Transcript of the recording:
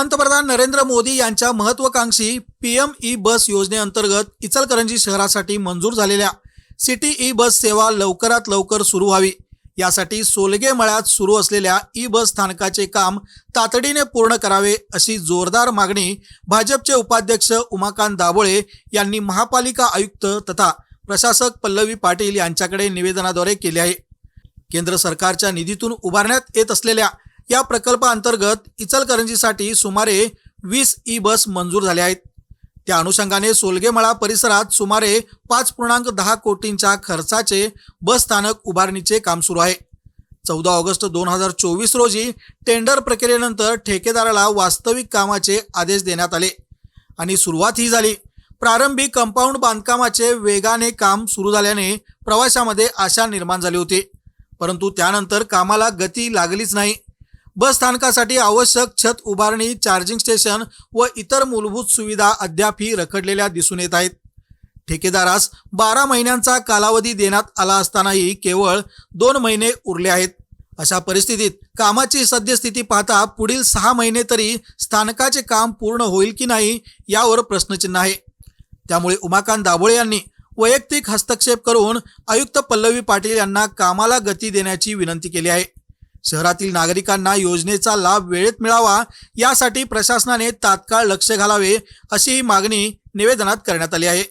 पंतप्रधान नरेंद्र मोदी यांच्या महत्वाकांक्षी पीएम ई बस योजनेअंतर्गत इचलकरंजी शहरासाठी मंजूर झालेल्या सिटी ई बस सेवा लवकरात लवकर सुरू व्हावी. यासाठी सोलगे मळ्यात सुरू असलेल्या ई बस स्थानकाचे काम तातडीने पूर्ण करावे अशी जोरदार मागणी भाजपचे उपाध्यक्ष उमाकांत दाभोळे यांनी महापालिका आयुक्त तथा प्रशासक पल्लवी पाटील यांच्याकडे निवेदनाद्वारे केली आहे. केंद्र सरकारच्या निधीतून उभारण्यात येत असलेल्या या प्रकल्पाअंतर्गत इचलकरंजीसाठी सुमारे वीस ई बस मंजूर झाल्या आहेत. त्या अनुषंगाने सोलगेमळा परिसरात सुमारे पाच पूर्णांक दहा कोटींच्या खर्चाचे बस स्थानक उभारणीचे काम सुरू आहे. चौदा ऑगस्ट दोन हजार चोवीस रोजी टेंडर प्रक्रियेनंतर ठेकेदाराला वास्तविक कामाचे आदेश देण्यात आले आणि सुरुवात ही झाली. प्रारंभी कंपाऊंड बांधकामाचे वेगाने काम सुरू झाल्याने प्रवाशामध्ये आशा निर्माण झाली होती. परंतु त्यानंतर कामाला गती लागलीच नाही. बस स्थानकासाठी आवश्यक छत उभारणी चार्जिंग स्टेशन व इतर मूलभूत सुविधा अद्यापही रखडलेल्या दिसून येत आहेत. ठेकेदारास बारा महिन्यांचा कालावधी देण्यात आला असतानाही केवळ दोन महिने उरले आहेत. अशा परिस्थितीत कामाची सद्यस्थिती पाहता पुढील सहा महिने तरी स्थानकाचे काम पूर्ण होईल की नाही यावर प्रश्नचिन्ह आहे. त्यामुळे उमाकांत दाभोळे यांनी वैयक्तिक हस्तक्षेप करून आयुक्त पल्लवी पाटील यांना कामाला गती देण्याची विनंती केली आहे. शहरातील नागरिकांना योजनेचा लाभ वेळेत मिळावा यासाठी प्रशासनाने तात्काळ लक्ष घालावे अशी मागणी निवेदनात करण्यात आली आहे.